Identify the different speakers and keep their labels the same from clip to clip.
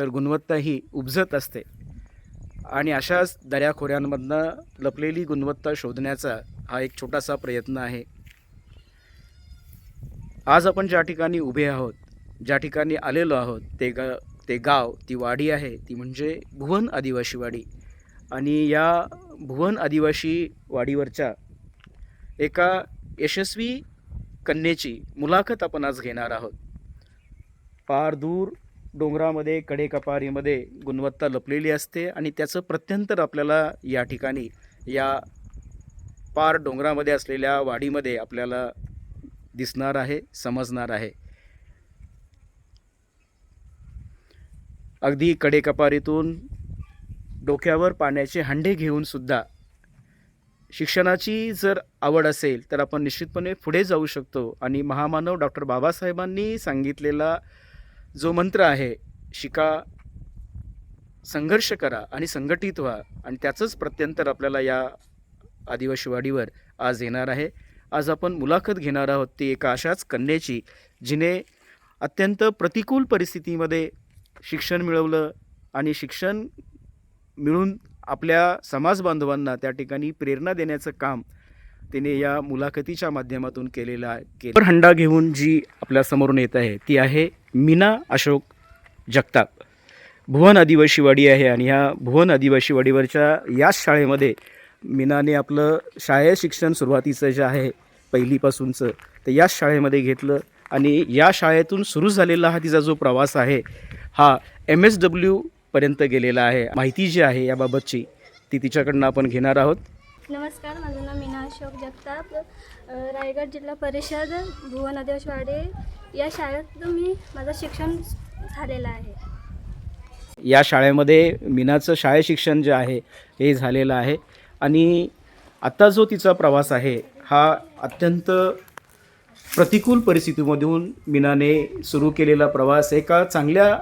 Speaker 1: तर गुणवत्ता ही उपजत असते. आणि अशाच दऱ्याखोऱ्यांमधनं लपलेली गुणवत्ता शोधण्याचा हा एक छोटासा प्रयत्न आहे. आज आपण ज्या ठिकाणी उभे आहोत ज्या ठिकाणी आलेलो आहोत ते ग ते गाव ती वाडी आहे ती म्हणजे भुवन आदिवासी वाडी. आणि या भुवन आदिवासी वाडीवरच्या एका यशस्वी कन्येची मुलाखत आपण आज घेणार आहोत. फार दूर डोंगरामध्ये कडेकपारीमध्ये गुणवत्ता लपलेली असते आणि त्याचं प्रत्यंतर आपल्याला या ठिकाणी या पार डोंगरामध्ये असलेल्या वाडीमध्ये आपल्याला दिसणार आहे समजणार आहे. अगदी कडेकपारीतून डोक्यावर पाण्याचे हंडे घेऊन सुद्धा शिक्षणाची जर आवड असेल तर आपण निश्चितपणे पुढे जाऊ शकतो. आणि महामानव डॉक्टर बाबासाहेबांनी सांगितलेला जो मंत्र आहे शिका संघर्ष करा आणि संघटित व्हा आणि त्याचंच प्रत्यंतर आपल्याला या आदिवासी वाडीवर आज येणार आहे. आज आपण मुलाखत घेणार आहोत ती एका अशाच कन्येची जिने अत्यंत प्रतिकूल परिस्थितीमध्ये शिक्षण मिळवलं आणि शिक्षण मिळून आपल्या समाज बांधवांना त्या ठिकाणी प्रेरणा देण्याचं काम तिने या मुलाखतीच्या माध्यमातून केलेला आहे हंडा घेऊन जी आपल्या समोरून येत आहे ती आहे मीना अशोक जगताप. भुवन आदिवासी वाडी आहे आणि ह्या भुवन आदिवासी वाडीवरच्या याच शाळेमध्ये मीनाने आपलं शालेय शिक्षण सुरुवातीचं जे आहे पहिलीपासूनचं तर याच शाळेमध्ये घेतलं आणि या शाळेतून सुरू झालेला हा तिचा जो प्रवास आहे हा एम एस डब्ल्यूपर्यंत गेलेला आहे. माहिती जी आहे याबाबतची ती तिच्याकडनं आपण घेणार आहोत.
Speaker 2: नमस्कार माझं नाव मीना अशोक जगताप. रायगड जिल्हा परिषद भुवन आदिवासीवाडी या शाळेत मी माझं शिक्षण झालेलं आहे.
Speaker 1: या शाळेमध्ये मीनाचं शाळे शिक्षण जे आहे हे झालेलं आहे. आणि आत्ता जो तिचा प्रवास आहे हा अत्यंत प्रतिकूल परिस्थितीमधून मीनाने सुरू केलेला प्रवास एका चांगल्या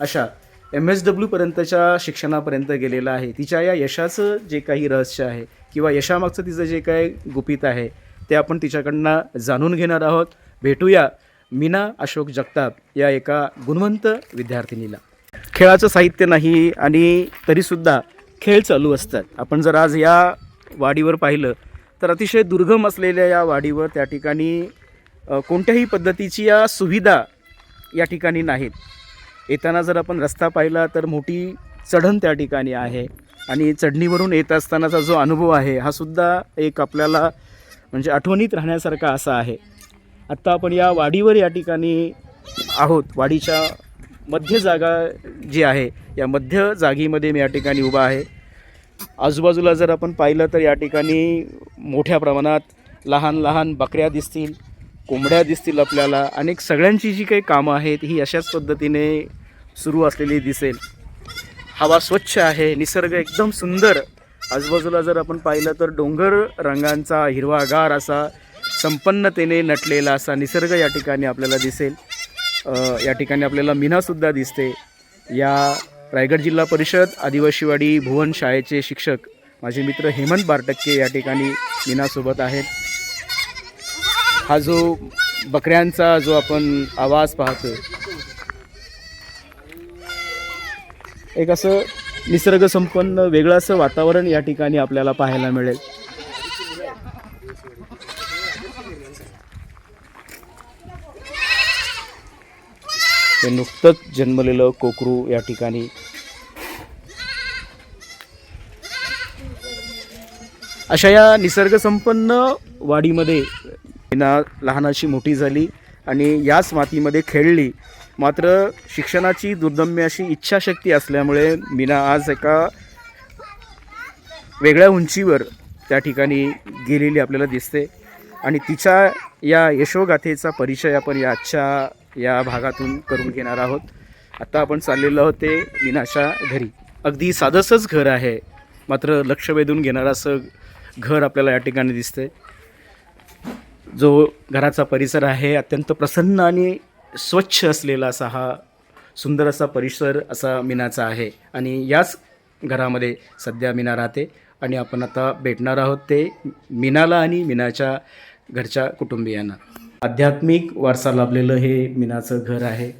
Speaker 1: अशा एम एस डब्ल्यूपर्यंतच्या शिक्षणापर्यंत गेलेला आहे. तिच्या या यशाचं जे काही रहस्य आहे किंवा यशामागचं तिचं जे काही गुपित आहे ते आपण तिच्याकडनं जाणून घेणार आहोत. भेटूया मीना अशोक जगताप या एका गुणवंत विद्यार्थिनीला. खेळाचं साहित्य नाही आणि तरीसुद्धा खेळ चालू असतात. आपण जर आज या वाडीवर पाहिलं तर अतिशय दुर्गम असलेल्या या वाडीवर त्या ठिकाणी कोणत्याही पद्धतीची या सुविधा या ठिकाणी नाहीत. येताना जर आपण रस्ता पाहिला तर मोठी चढण त्या ठिकाणी आहे. आणि चढणीवरून येत असतानाचा जो अनुभव आहे हा सुद्धा एक आपल्याला म्हणजे आठवणीत राहण्यासारखा असा आहे. आत्ता आपण या वाडीवर या ठिकाणी आहोत. वाडीच्या मध्य जागा जी आहे या मध्य जागीमध्ये मी या ठिकाणी उभा आहे. आजूबाजूला जर आपण पाहिलं तर या ठिकाणी मोठ्या प्रमाणात लहान लहान बकऱ्या दिसतील कोंबड्या दिसतील आपल्याला. अनेक सगळ्यांची जी काही कामं आहेत ही अशाच पद्धतीने सुरू असलेली दिसेल. हवा स्वच्छ आहे निसर्ग एकदम सुंदर. आजूबाजूला जर आपण पाहिलं तर डोंगर रंगांचा हिरवागार असा संपन्नतेने नटलेला असा निसर्ग या ठिकाणी आपल्याला दिसेल. या ठिकाणी आपल्याला मीनासुद्धा दिसते. या रायगड जिल्हा परिषद आदिवासीवाडी भुवन शाळेचे शिक्षक माझे मित्र हेमंत बारटक्के या ठिकाणी मीनासोबत आहेत. हा जो बकऱ्यांचा जो आपण आवाज पाहतो एक असं निसर्गसंपन्न वेगळं असं वातावरण या ठिकाणी आपल्याला पाहायला मिळेल. हे नुकतंच जन्मलेलं कोकरू या ठिकाणी. अशा या निसर्गसंपन्न वाडीमध्ये मीना लहानाशी मोठी झाली आणि याच मातीमध्ये खेळली. मात्र शिक्षणाची दुर्दम्य अशी इच्छाशक्ती असल्यामुळे मीना आज एका वेगळ्या उंचीवर त्या ठिकाणी गेलेली आपल्याला दिसते. आणि तिच्या या यशोगाथेचा परिचय आपण या आजच्या या भागातून करून घेणार आहोत. आत्ता आपण चाललेलो आहोत ते मीनाच्या घरी. अगदी साधंसंच घर आहे. मात्र लक्ष वेधून घेणारं असं घर आपल्याला या ठिकाणी दिसतंय. जो घराचा परिसर आहे अत्यंत प्रसन्न आणि स्वच्छ असलेला असा हा सुंदर असा परिसर असा मीनाचा आहे. आणि याच घरामध्ये सध्या मीना राहते. आणि आपण आता भेटणार आहोत ते मीनाला आणि मीनाच्या घरच्या कुटुंबियांना. आध्यात्मिक वारसा लाभलेलं हे मीनाचं घर आहे.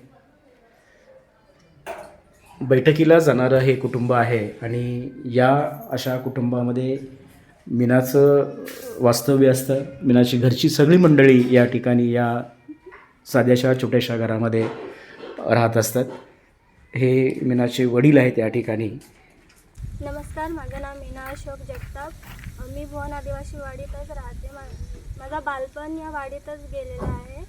Speaker 1: बैठकीला जाणारं हे कुटुंब आहे. आणि या अशा कुटुंबामध्ये मीनाचं वास्तव्य असतं. मीनाची घरची सगळी मंडळी या ठिकाणी या साध्याशा छोट्याशा घरामध्ये राहत असतात. हे मीनाचे वडील आहेत या ठिकाणी.
Speaker 2: नमस्कार माझं नाव मीना अशोक जगताप. मी भुवन आदिवासी वाडीतच राहते. माझा बालपण या वाडीतच गेलेला आहे.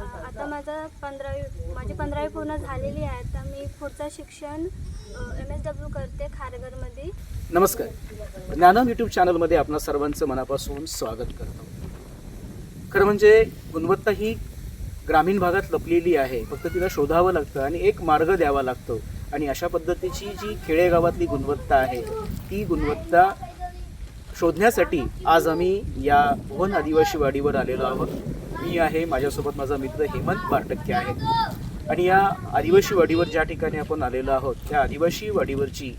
Speaker 2: आता माझं पंधरावी माझी पंधरावी पूर्ण झालेली आहे आता मी पुढचं शिक्षण एम एस डब्ल्यू करते खारघरमध्ये.
Speaker 1: नमस्कार. ज्ञानम यूट्यूब चॅनलमध्ये आपणा सर्वांचं मनापासून स्वागत करतो. खरं म्हणजे गुणवत्ता ही ग्रामीण भागात लपलेली आहे. फक्त तिला शोधावं लागतं आणि एक मार्ग द्यावा लागतो. आणि अशा पद्धतीची जी खेडेगावातली गुणवत्ता आहे ती गुणवत्ता शोधण्यासाठी आज आम्ही या भुवन आदिवासी वाडीवर आलेलो आहोत. मी आहे माझ्यासोबत माझा मित्र हेमंत पारटक्के आहे. आणि या आदिवासी वाडीवर ज्या ठिकाणी आपण आलेलो आहोत त्या आदिवासी वाडीवरची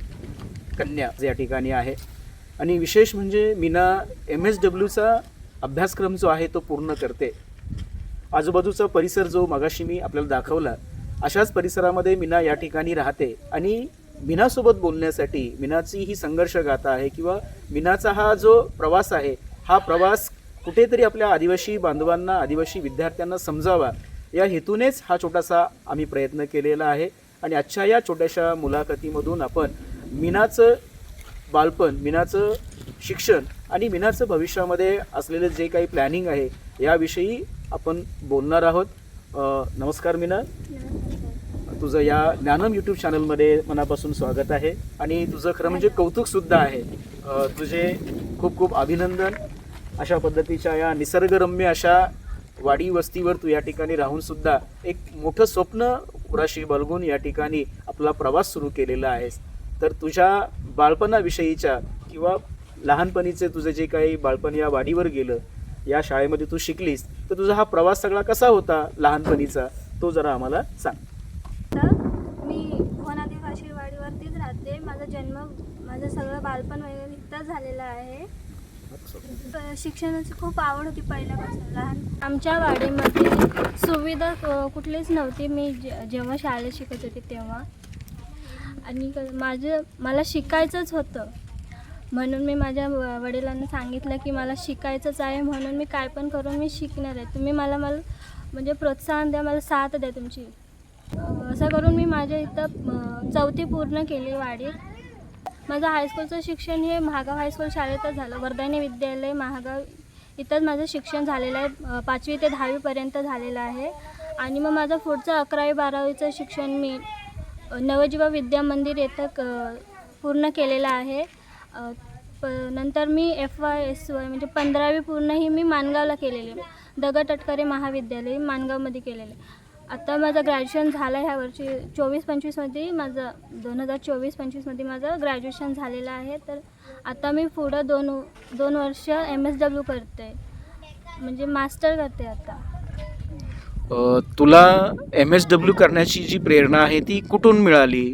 Speaker 1: कन्या या ठिकाणी आहे. आणि विशेष म्हणजे मीना एम एस डब्ल्यूचा अभ्यासक्रम जो आहे तो पूर्ण करते. आजूबाजूचा परिसर जो मगाशी मी आपल्याला दाखवला अशाच परिसरामध्ये मीना या ठिकाणी राहते. आणि मीनासोबत बोलण्यासाठी मीनाची ही संघर्ष गाथा आहे किंवा मीनाचा हा जो प्रवास आहे हा प्रवास कुठेतरी आपल्या आदिवासी बांधवांना आदिवासी विद्यार्थ्यांना समजावा. या हेतूनेच हा छोटासा आम्ही प्रयत्न केलेला आहे. आणि आजच्या या छोट्याशा मुलाखतीमधून आपण मीनाचं बालपण मीनाचं शिक्षण आणि मीनाचं भविष्यामध्ये असलेलं जे काही प्लॅनिंग आहे याविषयी आपण बोलणार आहोत. नमस्कार मीना. तुझं या ज्ञानम यूट्यूब चॅनलमध्ये मनापासून स्वागत आहे. आणि तुझं खरं म्हणजे कौतुकसुद्धा आहे. तुझे खूप खूप अभिनंदन. अशा पद्धतीच्या या निसर्गरम्य अशा वाडी वस्तीवर तू या ठिकाणी राहून सुद्धा एक मोठं स्वप्न उराशी बाळगून या ठिकाणी आपला प्रवास सुरू केलेला आहेस. तर तुझ्या बाळपणाविषयीच्या किंवा लहानपणीचे तुझे जे काही बाळपण या वाडीवर गेलं या शाळेमध्ये तू शिकलीस तर तुझा हा प्रवास सगळा कसा होता लहानपणीचा? तो जरा आम्हाला सांग.
Speaker 2: तर मी भुवन वाडीवरतीच राहते. माझा जन्म माझं सगळं बालपण वगैरे इथंच झालेलं आहे. शिक्षणाची खूप आवड होती पहिल्यापासून. लहान आमच्या वाडीमध्ये सुविधा कुठलीच नव्हती. मी जे जेव्हा शाळेत शिकत होते तेव्हा. आणि माझं मला शिकायचंच होतं. म्हणून मी माझ्या व- वडिलांना सांगितलं की मला शिकायचंच आहे. म्हणून मी काय पण करून मी शिकणार आहे. तुम्ही मला मला म्हणजे प्रोत्साहन द्या. मला साथ द्या तुमची. असं करून मी माझ्या इथं चौथी पूर्ण केली वाडीत. माझं हायस्कूलचं शिक्षण हे महागाव हायस्कूल शाळेतच झालं. वर्धानी विद्यालय महागाव इथंच माझं शिक्षण झालेलं आहे. पाचवी ते दहावीपर्यंत झालेलं आहे. आणि मग माझं पुढचं अकरावी बारावीचं शिक्षण मी नवजीवा विद्या मंदिर येथं क पूर्ण केलेलं आहे. प नंतर मी एफ वाय एस वाय म्हणजे पंधरावी पूर्ण ही मी मानगावला केलेली दगड तटकरे महाविद्यालय मानगावमध्ये केलेलं आता माझं ग्रॅज्युएशन झालं आहे ह्या वर्षी चोवीस पंचवीसमध्ये माझं दोन हजार चोवीस पंचवीसमध्ये माझं ग्रॅज्युएशन झालेलं आहे. तर आता मी पुढं दोन दोन वर्ष एम एस डब्ल्यू करते. म्हणजे मास्टर करते आता.
Speaker 1: तुला एम एस डब्ल्यू करण्याची जी प्रेरणा आहे ती कुठून मिळाली?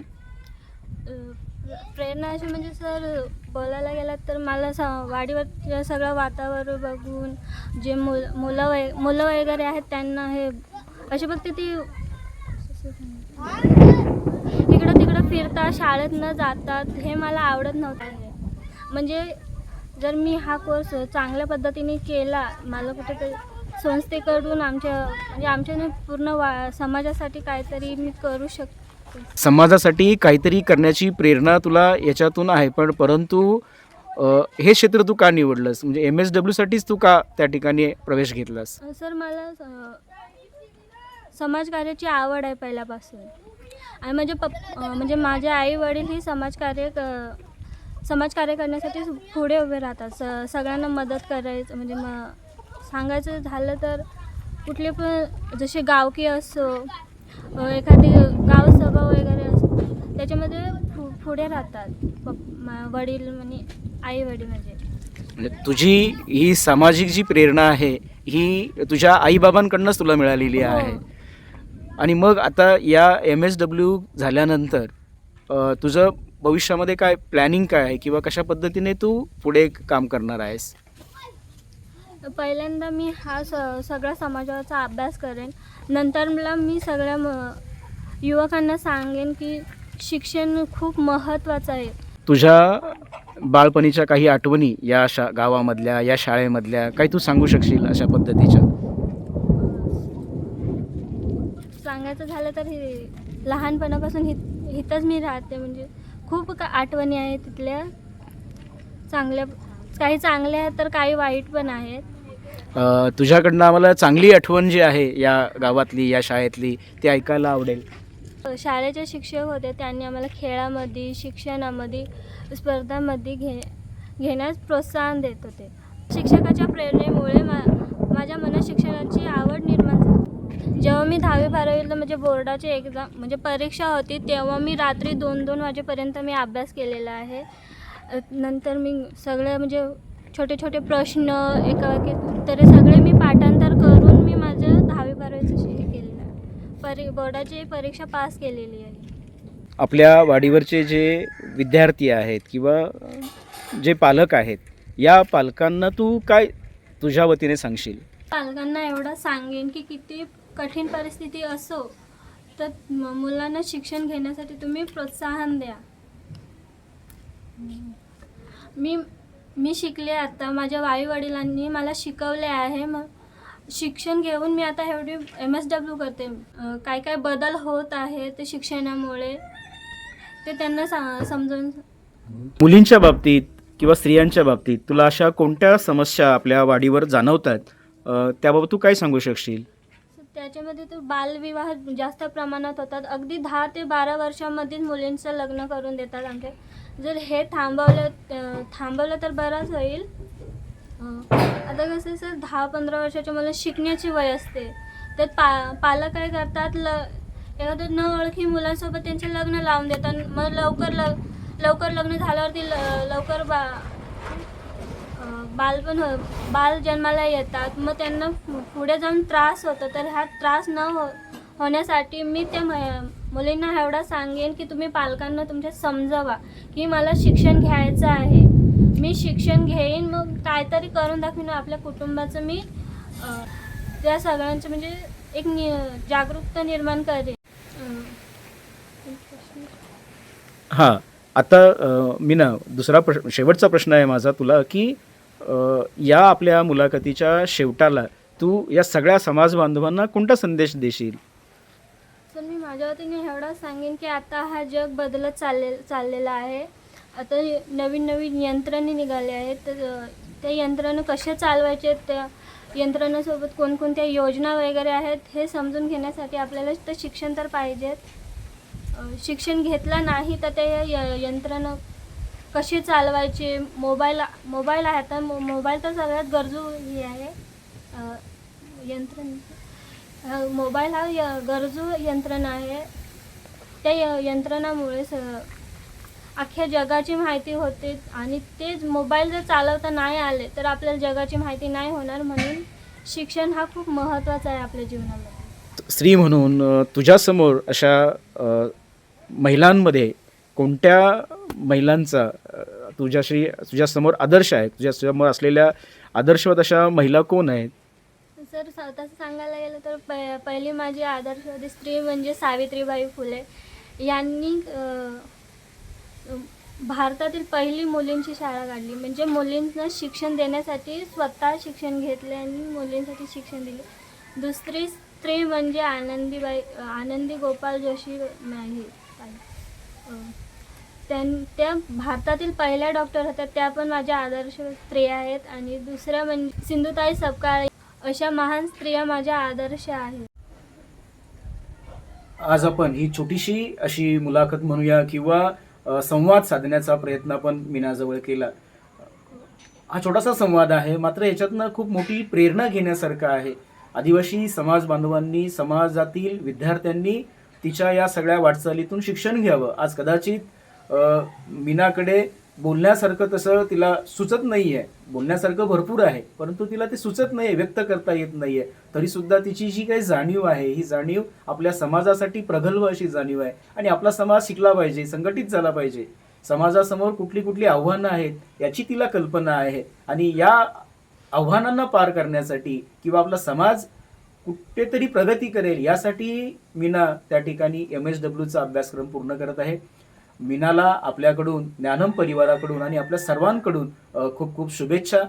Speaker 2: प्रेरणा अशी म्हणजे सर बोलायला गेलात तर मला स वाडीवर सगळं वातावरण बघून जे मुल मुलं वै मुलं वगैरे आहेत त्यांना हे असे फक्त ती. इकडं तिकडं फिरता शाळेत न जातात. हे मला आवडत नव्हतं. म्हणजे जर मी हा कोर्स चांगल्या पद्धतीने केला मला कुठेतरी संस्थेकडून आमच्या म्हणजे आमच्या पूर्ण वा समाजासाठी काहीतरी मी करू शकते.
Speaker 1: समाजासाठी काहीतरी करण्याची प्रेरणा तुला याच्यातून आहे. पण परंतु अ, हे क्षेत्र तू का निवडलंस? म्हणजे एम एस डब्ल्यूसाठीच तू का त्या ठिकाणी प्रवेश घेतलास?
Speaker 2: सर मला अ, समाजकार्याची आवड आहे पहिल्यापासून. आणि म्हणजे पप म्हणजे माझे आई वडील ही समाजकार्य क समाजकार्य करण्यासाठी पुढे उभे राहतात. स सगळ्यांना मदत करायचं म्हणजे मग सांगायचं झालं तर कुठले पण जसे गावकी असो एखादी गावसभा वगैरे असो त्याच्यामध्ये पु पुढे राहतात. पप मा- वडील म्हणजे आई वडील म्हणजे.
Speaker 1: म्हणजे तुझी ही सामाजिक जी प्रेरणा आहे ही तुझ्या आईबाबांकडनंच तुला मिळालेली
Speaker 2: हो.
Speaker 1: आहे. आणि मग आता या एम एस डब्ल्यू झाल्यानंतर तुझं भविष्यामध्ये काय प्लॅनिंग काय आहे किंवा कशा पद्धतीने तू पुढे काम करणार आहेस?
Speaker 2: पहिल्यांदा मी हा स सगळ्या समाजाचा अभ्यास करेन. नंतर मला मी सगळ्या म युवकांना सांगेन की शिक्षण खूप महत्त्वाचं आहे.
Speaker 1: तुझ्या बालपणीच्या काही आठवणी या शा गावामधल्या या शाळेमधल्या काही तू सांगू शकशील अशा पद्धतीच्या?
Speaker 2: सांगायचं झालं तर हे लहानपणापासून हि इथंच मी राहते. म्हणजे खूप का आठवणी आहेत तिथल्या. चांगल्या काही चांगल्या तर काही वाईट पण आहेत.
Speaker 1: अ, तुझ्याकडनं आम्हाला चांगली आठवण जी आहे या गावातली या शाळेतली ती ऐकायला आवडेल.
Speaker 2: शाळेचे शिक्षक होते. त्यांनी आम्हाला खेळामध्ये शिक्षणामध्ये स्पर्धांमध्ये घे घेण्यास प्रोत्साहन देत होते. शिक्षकाच्या प्रेरणेमुळे मा माझ्या मनात शिक्षणाची आवड निर्माण झाली जेव्हा मी दहावी बारावीला म्हणजे बोर्डाची एक्झाम म्हणजे परीक्षा होती तेव्हा मी रात्री दोन दोन वाजेपर्यंत मी अभ्यास केलेला आहे. नंतर मी सगळे म्हणजे छोटे छोटे प्रश्न एकावाक्यात उत्तरे सगळे मी पाठांतर करून मी माझं दहावी बारावीचं हे केलेलं आहे. परी बोर्डाची परीक्षा पास केलेली आहे.
Speaker 1: आपल्या वाडीवरचे जे विद्यार्थी आहेत किंवा जे पालक आहेत या पालकांना तू काय तुझ्या वतीने सांगशील?
Speaker 2: पालकांना एवढं सांगेन की किती कठीण परिस्थिती असो तर मुलांना शिक्षण घेण्यासाठी तुम्ही प्रोत्साहन द्या. मी मी शिकले आता. माझ्या आई वडिलांनी मला शिकवले आहे. मग शिक्षण घेऊन मी आता एवढी एम एस डब्ल्यू करते. काय काय बदल होत आहे ते शिक्षणामुळे ते त्यांना सा
Speaker 1: मुलींच्या बाबतीत किंवा स्त्रियांच्या बाबतीत तुला अशा कोणत्या समस्या आपल्या वाढीवर जाणवतात? आहेत त्याबाबत तू काय सांगू शकशील?
Speaker 2: त्याच्यामध्ये तर बालविवाह जास्त प्रमाणात होतात. अगदी दहा ते बारा वर्षामध्येच मुलींचं लग्न करून देतात आमचे. जर हे थांबवलं थांबवलं तर बरंच होईल. आता कसं सर दहा पंधरा वर्षाच्या मुलं शिकण्याची वय असते. तर पा पालक काय करतात ल एखादं न ओळखी मुलांसोबत त्यांचे लग्न लावून देतात. मग लवकर ल लवकर लग्न झाल्यावरती ल लवकर बा बाल पण हो बाल जन्माला येतात. मग त्यांना पु- पुढे जाऊन त्रास होतो. तर हा त्रास न हो होण्यासाठी मी त्या म- मुलींना एवढा सांगेन की तुम्ही पालकांना तुमच्या समजावा की मला शिक्षण घ्यायचं आहे. मी शिक्षण घेईन मग काहीतरी करून दाखवीन आपल्या कुटुंबाचं. मी त्या सगळ्यांचं म्हणजे एक नि जागरूकता निर्माण करेन.
Speaker 1: हां. आता मी ना दुसरा प्रश्न शेवटचा प्रश्न आहे माझा तुला की या आपल्या मुलाखतीच्या शेवटाला तू या सगळ्या समाज बांधवांना कोणता संदेश देशील?
Speaker 2: तर मी माझ्या वतीने एवढं सांगेन की आता हा जग बदलत चालले चाललेला आहे. आता नवीन नवीन यंत्रणे निघाले आहेत. तर त्या यंत्रणं कशा चालवायचे त्या यंत्रणासोबत कोणकोणत्या योजना वगैरे आहेत? हे समजून घेण्यासाठी आपल्याला तर शिक्षण तर पाहिजेत शिक्षण घेतलं नाही तर ते य यंत्रणं कसे चालवायचे? मोबाईल मोबाईल आहे तर मो मोबाईल तर सगळ्यात गरजू हे आहे. अ, यंत्रण. मोबाईल हा य गरजू यंत्रणा आहे. त्या य यंत्रणामुळे स अख्ख्या जगाची माहिती होते आणि तेच मोबाईल जर चालवता नाही आले तर आपल्याला जगाची माहिती नाही होणार म्हणून शिक्षण हा खूप महत्त्वाचा आहे आपल्या जीवनामध्ये.
Speaker 1: स्त्री म्हणून तुझ्यासमोर अशा महिलांमध्ये कोणत्या महिलांचा तुझ्याशी तुझ्यासमोर आदर्श आहे. तुझ्यासमोर असलेल्या आदर्शवत अशा महिला कोण आहेत?
Speaker 2: सर स्वतःचं तसं सांगायला गेलं तर प पहिली माझी आदर्शवादी स्त्री म्हणजे सावित्रीबाई फुले. यांनी भारतातील पहिली मुलींची शाळा काढली. म्हणजे मुलींना शिक्षण देण्यासाठी स्वतः शिक्षण घेतले आणि मुलींसाठी शिक्षण दिले. दुसरी स्त्री म्हणजे आनंदीबाई आनंदी गोपाल जोशी नाही त्या भारतातील पहिल्या डॉक्टर होत्या. त्या पण माझ्या आदर्श स्त्रिया आहेत. आणि दुसऱ्या म्हणजे सिंधुताई सपकाळ अशा महान स्त्रिया माझ्या आदर्श आहेत.
Speaker 1: आज आपण ही छोटीशी अशी मुलाखत म्हणूया किंवा संवाद साधण्याचा प्रयत्न आपण मीनाजवळ केला. हा छोटासा संवाद आहे. मात्र याच्यातनं खूप मोठी प्रेरणा घेण्यासारखं आहे. आदिवासी समाज बांधवांनी समाजातील विद्यार्थ्यांनी तिच्या या सगळ्या वाटचालीतून शिक्षण घ्यावं. आज कदाचित मीनाकडे बोलण्यासारखं तसं तिला सुचत नाही आहे बोलण्यासारखं भरपूर आहे परंतु तिला ते सुचत नाही आहे व्यक्त करता येत नाही आहे तरीसुद्धा तिची जी काही जाणीव आहे ही जाणीव आपल्या समाजासाठी प्रगल्भ अशी जाणीव आहे. आणि आपला समाज शिकला पाहिजे संघटित झाला पाहिजे. समाजासमोर कुठली कुठली आव्हानं आहेत याची तिला कल्पना आहे. आणि या आव्हानांना पार करण्यासाठी किंवा आपला समाज कुठेतरी प्रगती करेल यासाठी मीना त्या ठिकाणी एम एस डब्ल्यूचा अभ्यासक्रम पूर्ण करत आहे. मीनाला आपल्याकडून ज्ञानम परिवाराकडून आणि आपल्या सर्वांकडून खूप खूप शुभेच्छा.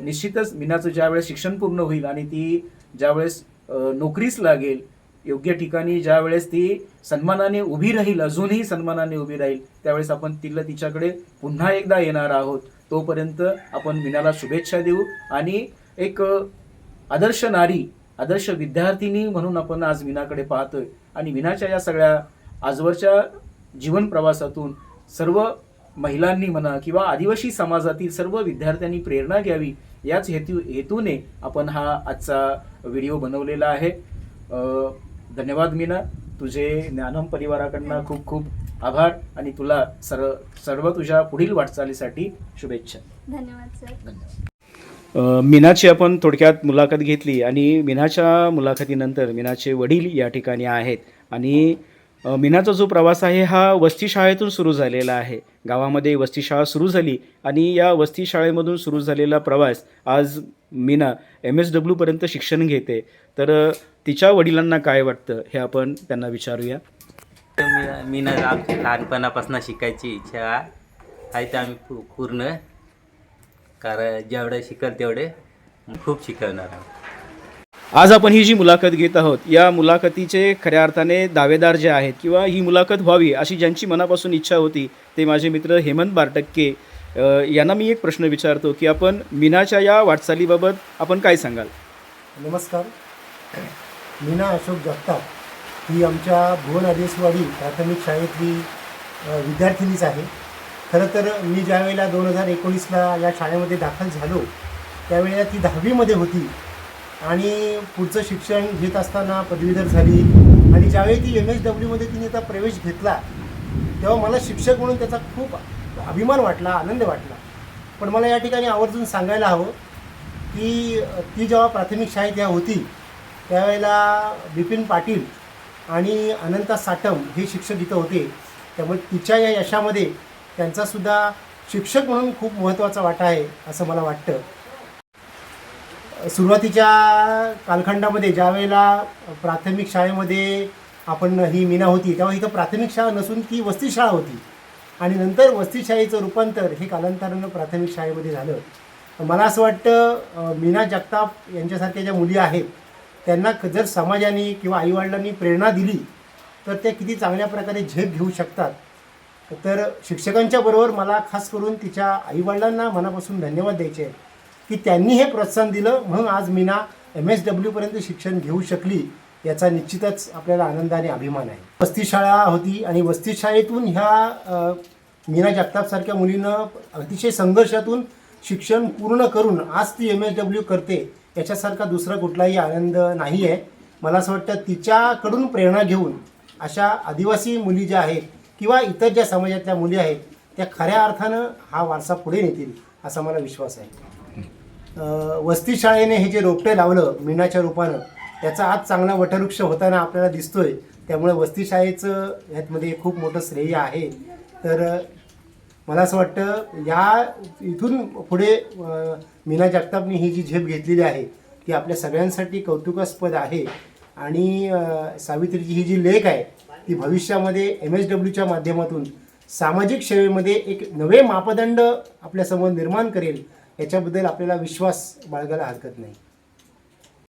Speaker 1: निश्चितच मीनाचं ज्यावेळेस शिक्षण पूर्ण होईल आणि ती ज्यावेळेस नोकरीस लागेल योग्य ठिकाणी ज्यावेळेस ती सन्मानाने उभी राहील अजूनही सन्मानाने उभी राहील त्यावेळेस आपण तिला तिच्याकडे पुन्हा एकदा येणार आहोत. तोपर्यंत आपण मीनाला शुभेच्छा देऊ आणि एक आदर्श नारी आदर्श विद्यार्थिनी म्हणून आपण आज मीनाकडे पाहतोय. आणि मीनाच्या या सगळ्या आजवरच्या जीवन प्रवासातून सर्व महिलांनी म्हणा किंवा आदिवासी समाजातील सर्व विद्यार्थ्यांनी प्रेरणा घ्यावी याच हेतू हेतूने आपण हा आजचा व्हिडिओ बनवलेला आहे. धन्यवाद मीना. तुझे ज्ञानम परिवाराकडनं खूप खूप आभार आणि तुला सर्व सर्व तुझ्या पुढील वाटचालीसाठी शुभेच्छा.
Speaker 2: धन्यवाद सर.
Speaker 1: अ, मीनाची आपण थोडक्यात मुलाखत घेतली आणि मीनाच्या मुलाखतीनंतर मीनाचे वडील या ठिकाणी आहेत आणि मीनाचा जो प्रवास आहे हा वस्ती शाळेतून सुरू झालेला आहे. गावामध्ये वस्ती शाळा सुरू झाली आणि या वस्ती शाळेमधून सुरू झालेला प्रवास आज मीना एम एस डब्ल्यूपर्यंत शिक्षण घेते. तर तिच्या वडिलांना काय वाटतं हे आपण त्यांना विचारूया.
Speaker 3: मी मी ना आमची लहानपणापासून शिकायची इच्छा आहे ते आम्ही पूर्ण. कारण जेवढं शिकल तेवढे खूप शिकवणार आहोत.
Speaker 1: आज आपण ही जी मुलाखत घेत आहोत या मुलाखतीचे खऱ्या अर्थाने दावेदार जे आहेत किंवा ही मुलाखत व्हावी अशी ज्यांची मनापासून इच्छा होती ते माझे मित्र हेमंत बारटक्के यांना मी एक प्रश्न विचारतो की आपण मीनाच्या या वाटचालीबाबत आपण काय सांगाल?
Speaker 4: नमस्कार. मीना अशोक जगताप. ही आमच्या भुवन आदेशवाडी प्राथमिक शाळेतली विद्यार्थिनीच आहे. खरं तर मी ज्यावेळेला दोन हजार एकोणीसला या शाळेमध्ये दाखल झालो त्यावेळेला ती दहावीमध्ये होती. आणि पुढचं शिक्षण घेत असताना पदवीधर झाली. आणि ज्यावेळी ती एम एस डब्ल्यूमध्ये तिने आता प्रवेश घेतला तेव्हा मला शिक्षक म्हणून त्याचा खूप अभिमान वाटला आनंद वाटला. पण मला या ठिकाणी आवर्जून सांगायला हवं की ती जेव्हा प्राथमिक शाळेत या होती त्यावेळेला बिपिन पाटील आणि अनंता साटम हे शिक्षक इथं होते. त्यामुळे तिच्या या यशामध्ये त्यांचासुद्धा शिक्षक म्हणून खूप महत्त्वाचा वाटा आहे असं मला वाटतं. सुरुवातीच्या कालखंडामध्ये ज्या वेळेला प्राथमिक शाळेमध्ये आपण ही मीना होती तेव्हा इथं प्राथमिक शाळा नसून ती वस्ती शाळा होती. आणि नंतर वस्ती शाळेचं रूपांतर हे कालांतरानं प्राथमिक शाळेमध्ये झालं. मला असं वाटतं मीना जगताप यांच्यासारख्या ज्या मुली आहेत त्यांना क- जर समाजाने किंवा आईवडिलांनी प्रेरणा दिली तर त्या किती चांगल्या प्रकारे झेप घेऊ शकतात. तर शिक्षकांच्या बरोबर मला खास करून तिच्या आईवडिलांना मनापासून धन्यवाद द्यायचे आहेत. की त्यांनी हे प्रोत्साहन दिलं म्हणून आज मीना एम एस डब्ल्यूपर्यंत शिक्षण घेऊ शकली याचा निश्चितच आपल्याला आनंद आणि अभिमान आहे. वस्ती शाळा होती आणि वस्ती शाळेतून ह्या मीना जगतापसारख्या मुलीनं अतिशय संघर्षातून शिक्षण पूर्ण करून आज ती एम एस डब्ल्यू करते याच्यासारखा दुसरा कुठलाही आनंद नाही आहे मला असं वाटतं तिच्याकडून प्रेरणा घेऊन अशा आदिवासी मुली ज्या आहेत किंवा इतर ज्या समाजातल्या मुली आहेत त्या खऱ्या अर्थानं हा वारसा पुढे नेतील असा मला विश्वास आहे. वस्ती शाळेने हे जे रोपटे लावलं मीनाच्या रूपानं त्याचा आज चांगला वटवृक्ष होताना आपल्याला दिसतोय. त्यामुळे वस्ती शाळेचं ह्यातमध्ये खूप मोठं श्रेय आहे. तर मला असं वाटतं या इथून पुढे मीना जगतापने ही जी झेप घेतलेली आहे ती आपल्या सगळ्यांसाठी कौतुकास्पद आहे. आणि सावित्रीची ही जी लेख आहे ती भविष्यामध्ये एम एस डब्ल्यूच्या माध्यमातून सामाजिक सेवेमध्ये एक नवे मापदंड आपल्यासमोर निर्माण करेल याच्याबद्दल आपल्याला विश्वास बाळगायला हरकत नाही.